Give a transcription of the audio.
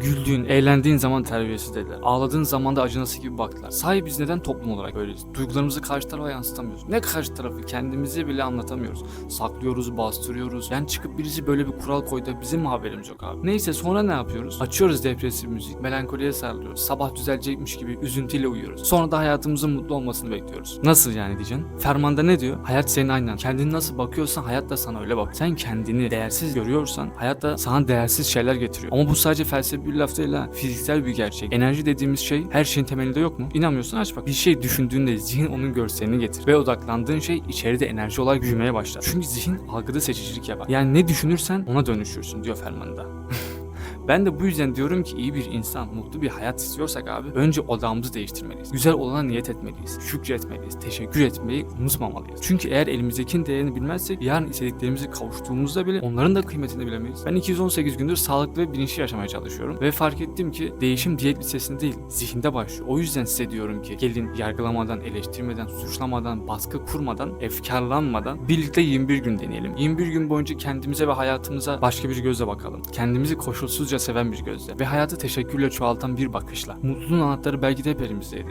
Güldüğün, eğlendiğin zaman terbiyesiz dediler. Ağladığın zaman da acınası gibi baktılar. Sahi biz neden toplum olarak böyleyiz? Duygularımızı karşı tarafa yansıtamıyoruz. Ne karşı tarafı kendimizi bile anlatamıyoruz. Saklıyoruz, bastırıyoruz. Yani çıkıp birisi böyle bir kural koydu bizim mi haberimiz yok abi? Neyse sonra ne yapıyoruz? Açıyoruz depresif müzik, melankoliye sarılıyoruz. Sabah düzelecekmiş gibi üzüntüyle uyuyoruz. Sonra da hayatımızın mutlu olmasını bekliyoruz. Nasıl yani diyeceksin? Fermanda ne diyor? Hayat senin aynen. Kendini nasıl bakıyorsan hayat da sana öyle bak. Sen kendini değersiz görüyorsan hayat da sana değersiz şeyler getiriyor. Ama bu sadece felsefi bir laf değil ha. Fiziksel bir gerçek. Enerji dediğimiz şey her şeyin temelinde yok mu? İnanmıyorsan aç bak. Bir şey düşündüğünde zihin onun görselini getirir. Ve odaklandığın şey içeride enerji olarak büyümeye başlar. Çünkü zihin algıda seçicilik yapar. Yani ne düşünürsen ona dönüşürsün diyor Ferman'da. Ben de bu yüzden diyorum ki iyi bir insan, mutlu bir hayat istiyorsak abi önce odağımızı değiştirmeliyiz. Güzel olana niyet etmeliyiz. Şükretmeliyiz. Teşekkür etmeyi unutmamalıyız. Çünkü eğer elimizdekinin değerini bilmezsek yarın istediklerimizi kavuştuğumuzda bile onların da kıymetini bilemeyiz. Ben 218 gündür sağlıklı ve bilinçli yaşamaya çalışıyorum ve fark ettim ki değişim diyet listesinde değil, zihinde başlıyor. O yüzden size diyorum ki gelin yargılamadan, eleştirmeden, suçlamadan, baskı kurmadan, efkarlanmadan birlikte 21 gün deneyelim. 21 gün boyunca kendimize ve hayatımıza başka bir gözle bakalım. Kendimizi koşulsuzca seven bir gözle ve hayatı teşekkürle çoğaltan bir bakışla. Mutluluğun anahtarı belki de hep elimizdeydi.